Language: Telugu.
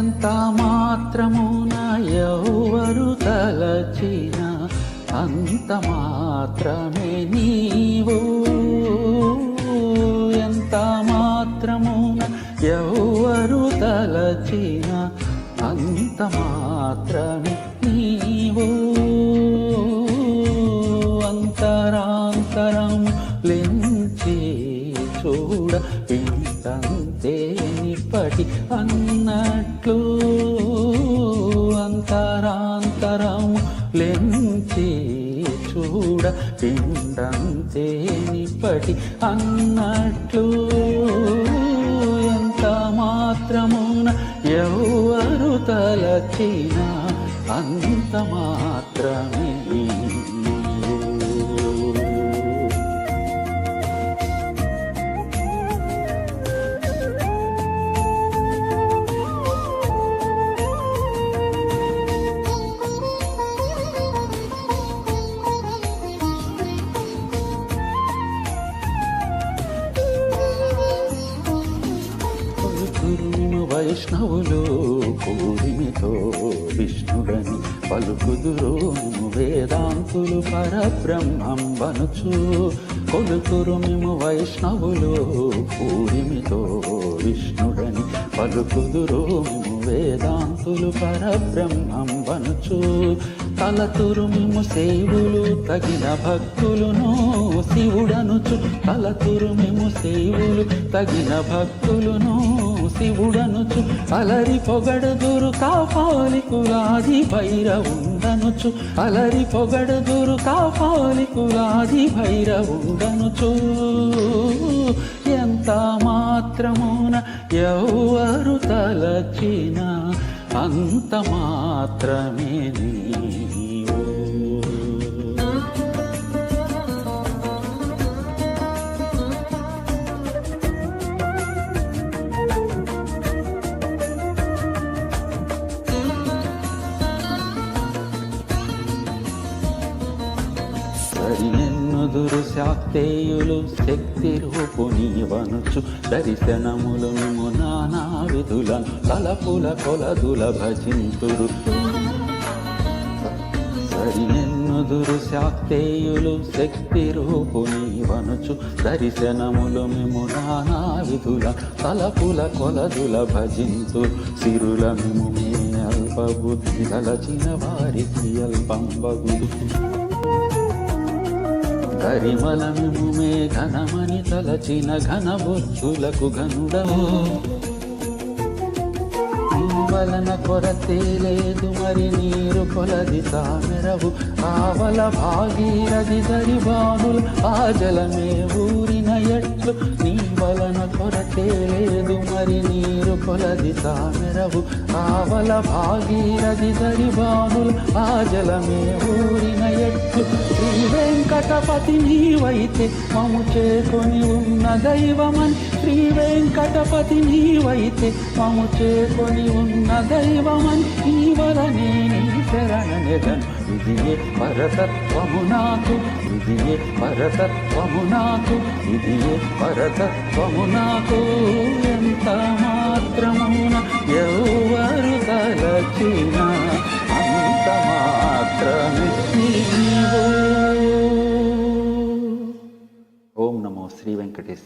ఎంత మాత్రమున ఎవరు తలచిన అంత మాత్రమే నీవు. ఎంత మాత్రమున ఎవరు తలచిన అంత మాత్రమే నీవు. లెంచి చూడ పిండంతే నిప్పటి అన్నట్లు. ఎంత మాత్రమున ఎవరు తలచిన అంత మాత్రమే. వైష్ణవులు పూరిమితో విష్ణుడని పలుకుదురు. వేదాంతులు పరబ్రహ్మం వనుచు కొలుకురు మేము వైష్ణవులు పూరిమితో విష్ణుడని పలుకుదురు. మేము వేదాంతులు పరబ్రహ్మం వనుచు తలతురు మేము సేవులు తగిన భక్తులును శివుడనుచు. తలతురు మేము సేవులు తగిన భక్తులును శివుడనుచు అలరి పొగడదురు కాపాలికులాది భైరవుండనుచు. అలరి పొగడదురు కాపాలికులాది భైరవుండనుచు. ఎంత మాత్రమున ఎవరు తలచిన అంత మాత్రమే నీ సరియెన్నుదురు శాక్తేయులు శక్తి రూపుని వనుచు దర్శనములు మేము నానా విధులను తలపుల కొలదుల భజింతురు. సరియెన్నుదురు శాక్తేయులు శక్తి రూపుని వనుచు దర్శనములు మేము నానా విధుల తలపుల కొలదుల భజింతు సిరుల మేము మే అల్ప బుద్ధి తలచిన వారికి అల్పంబగుడు కరిమలము మే ఘనమని తలచిన ఘన బుద్ధులకు ఘనుడము. వలన కొరతే లేదు మరి నీరు కొలది తామెరవు. ఆవల భాగీరథి దరిబానుల ఆ జలమే ఊరిన ఎట్లు. నీ వలన కొరతే లేదు మరి నీరు కొలది తామెరవు. ఆవల భాగీరథి దరిబానుల ఆ జలమే ఊరిన ఎట్లు. వెంకటపతి నీవైతే మము చేకొని ఉన్న దైవమని శ్రీ వెంకటపతి నీవైతే మము చేకొని ఉన్న దైవమని నీ వలనే నీ శరణనెదను ఇదియే పరతత్వము నాకు ఇదియే పరతత్వము నాకు ఇదియే పరతత్వము నాకు. ఎంత మాత్రమున ఎవరు తలచినా వెంకటేశ.